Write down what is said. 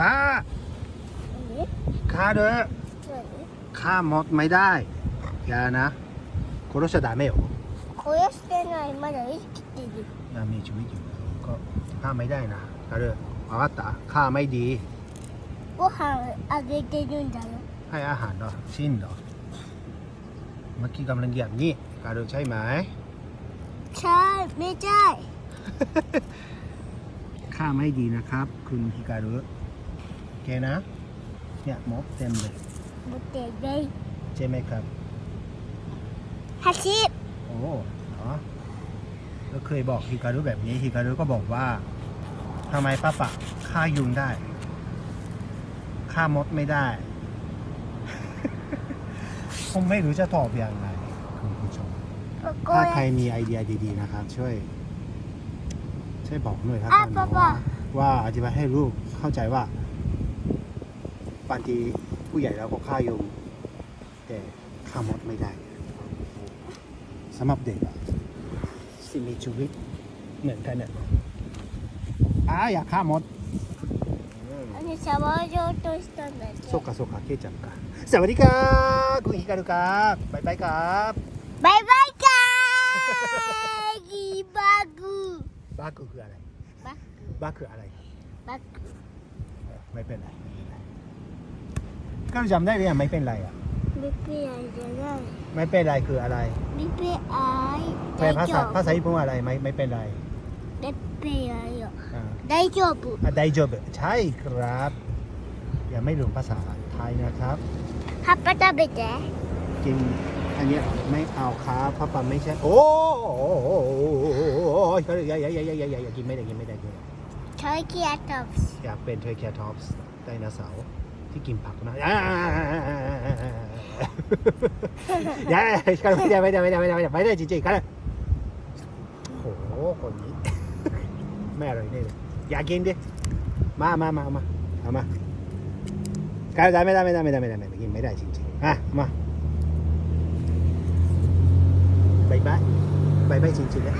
อ่า อันนี้ ฆ่าเด้อ สวย ฆ่ามดไม่ได้ อย่านะ殺しちゃダメよ殺してないまだ生きてるいやมีชีวิตอยู่ก็ฆ่าไม่ได้นะฆ่าเด้อわかったฆ่าไม่ดี ご飯あげてるんだよ ให้อาหารเหรอชิ้นเหรอเมื่อกี้กำลังเหยียบนี่กาโดใช่ไหม ใช่ไม่ใช่ ค่าไม่ดีนะครับ คุณฮิการุโอ เคนะ เนี่ยมอบเต็มเลยมดเต็มเลยใช่ไหมครับฮาชิบโอ้เหรอก็เคยบอกฮิการุแบบนี้ฮิการุก็บอกว่าทำไมป้าปะฆ่ายุงได้ฆ่ามดไม่ได้ ผมไม่รู้จะตอบอย่างไรคุณผู้ชมถ้าใครมีไอเดียดีๆนะครับช่วย ช่วยบอกหน่อยครับว่าว่าอธิบายให้ลูกเข้าใจว่า บางทีผู้ใหญ่เราก็ฆ่ายุงแต่ฆ่ามดไม่ได้สำหรับเด็กอะสิ่งมีชีวิตเหมือนกันเนี่ยอ่าอยากฆ่ามดอืม あのシャワー場としたんだけどそうかそうかケイちゃんかสวัสดีครับคุณฮิการุครับบายบายครับ バイバイかーギバグ บ้าคืออะไร バ บ้าคืออะไร バグ ไม่เป็นไร ก้วจำได้หรือยังไม่เป็นไรอะ ไม่เป็นไรจะได้ไม่เป็นไรคืออะไรไม่เป็นไรแปลภาษาภาษาญี่ปุ่นอะไรไม่ไม่เป็นไรไม่เป็นไรอ่าได้จบอะได้จบใช่ครับอย่าไม่ลืมภาษาไทยนะครับพับปะตาเบเจกินอันนี้ไม่เอาครับพัอปั๊ไม่ใช่ โอ้ยอย่าย่าอย่าอย่าอย่าอย่าอย่กินไม่ได้กินไม่ได้กิน Turkey Tops อฟส์อยากเป็น Turkey อฟส์ไดโนเสาร์ ที่กินผักนะอ่าอย่าไม่ได้ไม่ได้ไม่ได้ไม่ได้ไม่ได้ไม่ได้จริงๆครับโอ้โหคนนี้ไม่อร่อยแน่เลยอยากกินดิมามามามาเอามาการได้ไม่ได้ไม่ได้ไม่ได้ไม่ได้ไม่ได้กินไม่ได้จริงๆอะมาบายบายบายบายจริงๆนะ